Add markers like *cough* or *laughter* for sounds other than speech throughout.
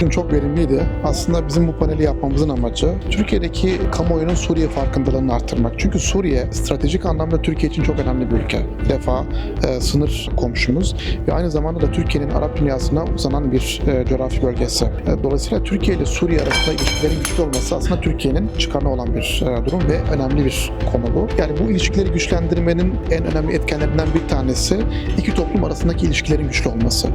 Dün *laughs* çok verimliydi. Aslında bizim bu paneli yapmamızın amacı Türkiye'deki kamuoyunun Suriye farkındalığını arttırmak. Çünkü Suriye stratejik anlamda Türkiye için çok önemli bir ülke. Defa e, sınır komşumuz ve aynı zamanda da Türkiye'nin Arap dünyasına uzanan bir e, coğrafi bölgesi. E, dolayısıyla Türkiye ile Suriye arasında ilişkilerin güçlü olması aslında Türkiye'nin çıkarına olan bir e, durum ve önemli bir konu bu. Yani bu ilişkileri güçlendirmenin en önemli etkenlerinden bir tanesi iki toplum arasındaki ilişkilerin güçlü olması.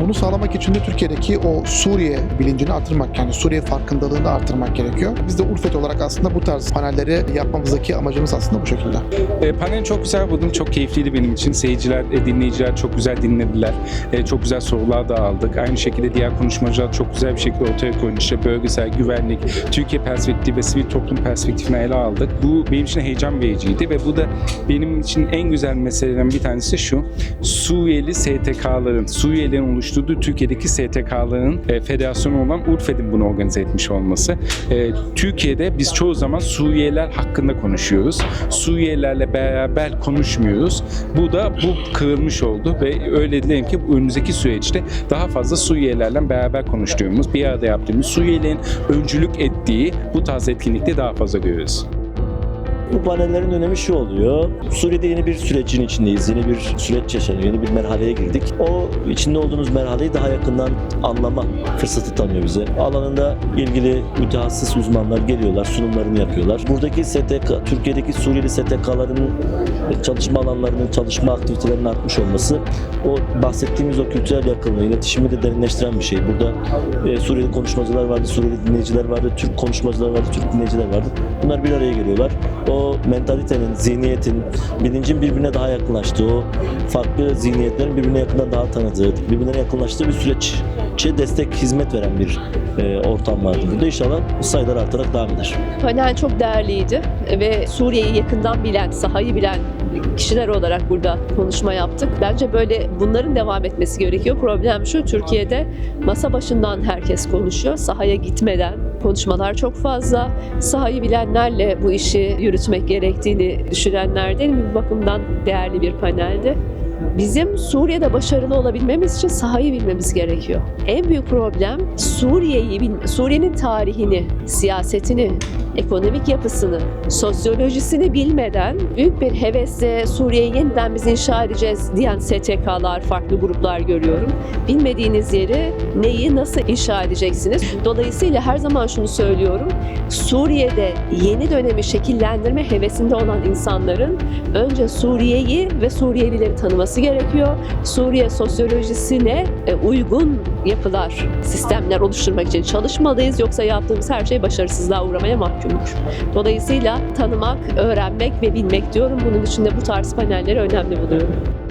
Bunu sağlamak için de Türkiye'deki o Suriye bilincini artırmak yani Suriye farkındalığını artırmak gerekiyor. Biz de Urfet olarak aslında bu tarz panelleri yapmamızdaki amacımız aslında bu şekilde. E, panel çok güzel buldum. Çok keyifliydi benim için. Seyirciler, e, dinleyiciler çok güzel dinlediler. E, çok güzel sorular da aldık. Aynı şekilde diğer konuşmacılar çok güzel bir şekilde ortaya koydu. İşte bölgesel, güvenlik, Türkiye perspektifi ve sivil toplum perspektifini ele aldık. Bu benim için heyecan vericiydi ve bu da benim için en güzel meselelerin bir tanesi şu. Suriyeli STK'ların, Suriyelilerin oluşturduğu Türkiye'deki STK'ların e, federasyonu olan Urfed'in bunu organize etmiş olması. E, Türkiye'de biz çoğu zaman Suriyeliler hakkında konuşuyoruz. Suriyelilerle beraber konuşmuyoruz. Bu da bu kırılmış oldu ve öyle dilerim ki önümüzdeki süreçte daha fazla Suriyelilerle beraber konuştuğumuz, bir arada yaptığımız, Suriyelilerin öncülük ettiği bu tarz etkinlikte daha fazla görüyoruz. Bu panellerin önemi şu oluyor. Suriye'de yeni bir sürecin içindeyiz. Yeni bir süreç yaşanıyor. Yeni bir merhaleye girdik. O içinde olduğunuz merhaleyi daha yakından anlama fırsatı tanıyor bize. Alanında ilgili mütehassıs uzmanlar geliyorlar, sunumlarını yapıyorlar. Buradaki STK, Türkiye'deki Suriyeli STK'ların çalışma alanlarının, çalışma aktivitelerinin artmış olması o bahsettiğimiz o kültürel yakınlığı, iletişimi de derinleştiren bir şey. Burada e, Suriyeli konuşmacılar vardı, Suriyeli dinleyiciler vardı, Türk konuşmacılar vardı, Türk dinleyiciler vardı. Bunlar bir araya geliyorlar. O mentalitenin, zihniyetin, bilincin birbirine daha yakınlaştığı, o farklı zihniyetlerin birbirine yakından daha tanıdığı, birbirine yakınlaştığı bir süreççe destek, hizmet veren bir e, ortam vardı. Burada inşallah sayılar artarak devam eder. Panel çok değerliydi ve Suriye'yi yakından bilen, sahayı bilen kişiler olarak burada konuşma yaptık. Bence böyle bunların devam etmesi gerekiyor. Problem şu, Türkiye'de masa başından herkes konuşuyor. Sahaya gitmeden konuşmalar çok fazla. Sahayı bilenlerle bu işi yürütmek gerektiğini düşünenlerden bir bakımdan değerli bir paneldi. Bizim Suriye'de başarılı olabilmemiz için sahayı bilmemiz gerekiyor. En büyük problem Suriye'yi, Suriye'nin tarihini, siyasetini, ekonomik yapısını, sosyolojisini bilmeden büyük bir hevesle Suriye'yi yeniden biz inşa edeceğiz diyen STK'lar, farklı gruplar görüyorum. Bilmediğiniz yeri neyi nasıl inşa edeceksiniz? Dolayısıyla her zaman şunu söylüyorum. Suriye'de yeni dönemi şekillendirme hevesinde olan insanların önce Suriye'yi ve Suriyelileri tanıması gerekiyor. Suriye sosyolojisine e, uygun yapılar, sistemler oluşturmak için çalışmalıyız. Yoksa yaptığımız her şey başarısızlığa uğramaya mahkumdur. Dolayısıyla tanımak, öğrenmek ve bilmek diyorum. Bunun için de bu tarz panelleri önemli buluyorum.